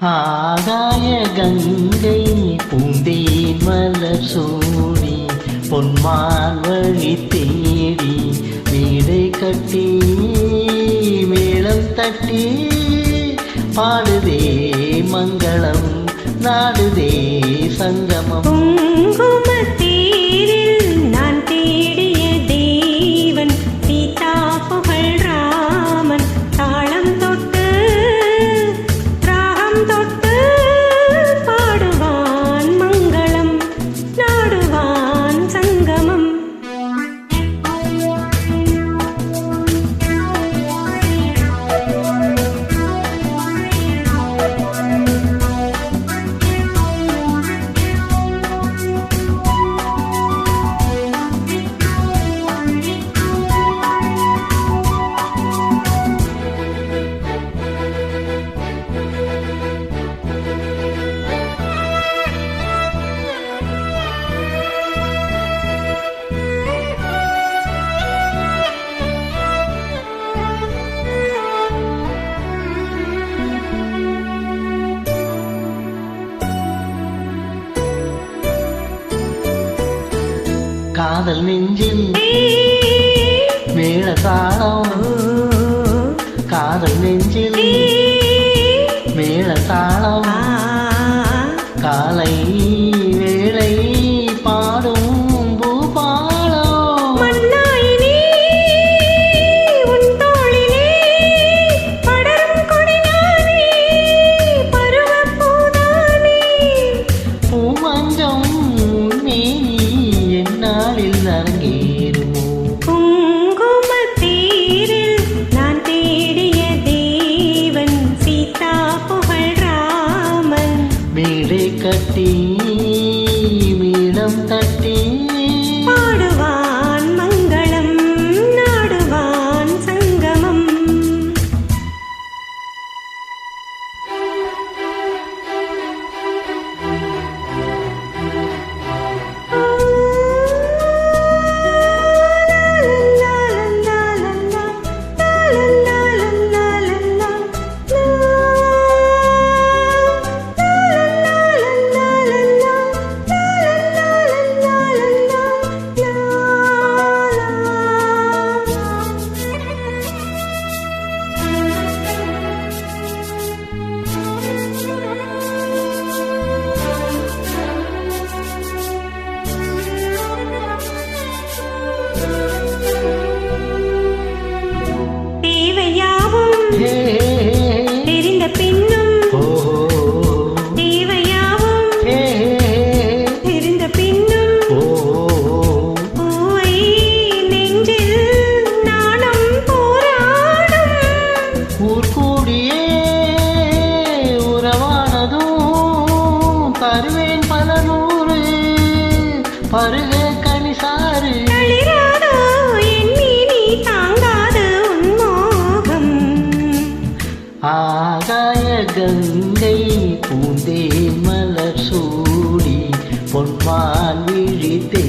ஆகாய கங்கை பூந்தேன் மலர் சூடி பொன்மான் வழி தேடி வீடை கட்டி மேளம் தட்டி பாடுதே மங்களம் நாடுதே சங்கமம். காதல் நெஞ்சில் மேளதாளம் காதல் நெஞ்சில் மேளதாளம் பருக கனிசாறு. ஆகாய கங்கை பூந்தே மலர் சூடி பொன்மான் விழித்தே